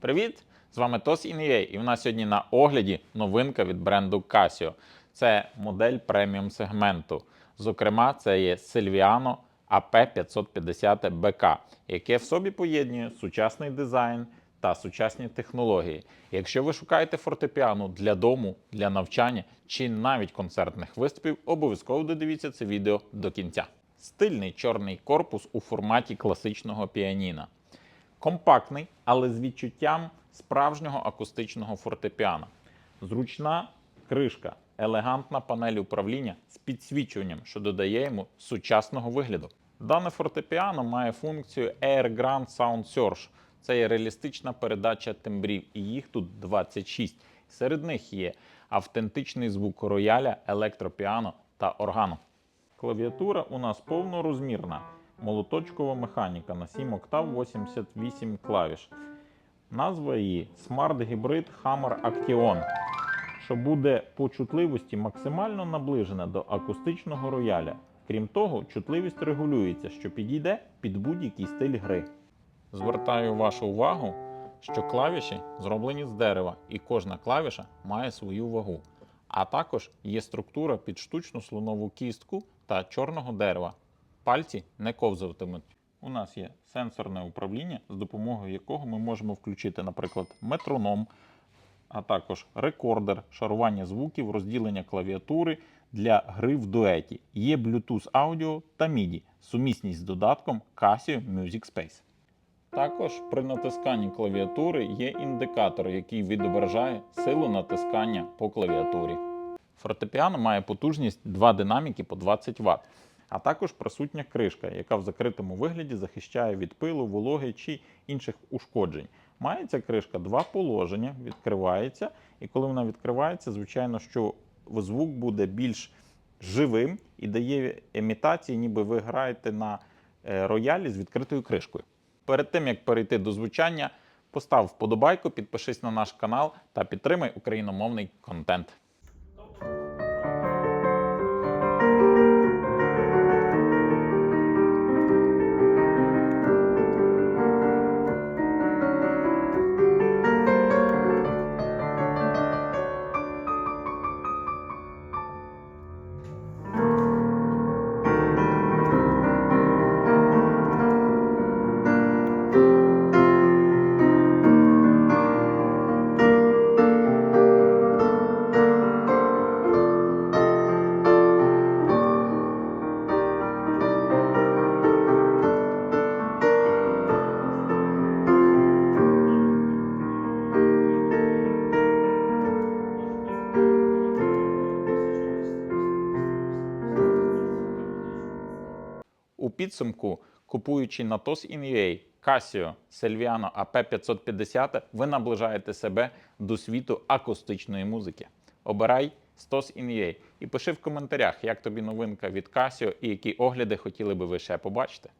Привіт! З вами Тос Ін'є, і в нас сьогодні на огляді новинка від бренду Casio. Це модель преміум сегменту. Зокрема, це є Silviano AP550 BK, яке в собі поєднує сучасний дизайн та сучасні технології. Якщо ви шукаєте фортепіано для дому, для навчання чи навіть концертних виступів, обов'язково додивіться це відео до кінця. Стильний чорний корпус у форматі класичного піаніна. Компактний, але з відчуттям справжнього акустичного фортепіано. Зручна кришка, елегантна панель управління з підсвічуванням, що додає йому сучасного вигляду. Дане фортепіано має функцію Air Grand Sound Search. Це є реалістична передача тембрів, і їх тут 26. Серед них є автентичний звук рояля, електропіано та органу. Клавіатура у нас повнорозмірна, молоточкова механіка на 7 октав 88 клавіш. Назва її Smart Hybrid Hammer Action, що буде по чутливості максимально наближена до акустичного рояля. Крім того, чутливість регулюється, що підійде під будь-який стиль гри. Звертаю вашу увагу, що клавіші зроблені з дерева, і кожна клавіша має свою вагу. А також є структура під штучну слонову кістку та чорного дерева. Пальці не ковзатимуть. У нас є сенсорне управління, з допомогою якого ми можемо включити, наприклад, метроном, а також рекордер, шарування звуків, розділення клавіатури для гри в дуеті. Є Bluetooth аудіо та MIDI, сумісність з додатком Casio Music Space. Також при натисканні клавіатури є індикатор, який відображає силу натискання по клавіатурі. Фортепіано має потужність 2 динаміки по 20 Вт, а також присутня кришка, яка в закритому вигляді захищає від пилу, вологи чи інших ушкоджень. Має ця кришка два положення, відкривається, і коли вона відкривається, звичайно, що звук буде більш живим і дає імітації, ніби ви граєте на е, роялі з відкритою кришкою. Перед тим як перейти до звучання, постав вподобайку, підпишись на наш канал та підтримай україномовний контент. У підсумку, купуючи на TOS In.ua Casio Selviano AP550, ви наближаєте себе до світу акустичної музики. Обирай Stos TOS In.ua і пиши в коментарях, як тобі новинка від Casio і які огляди хотіли би ви ще побачити.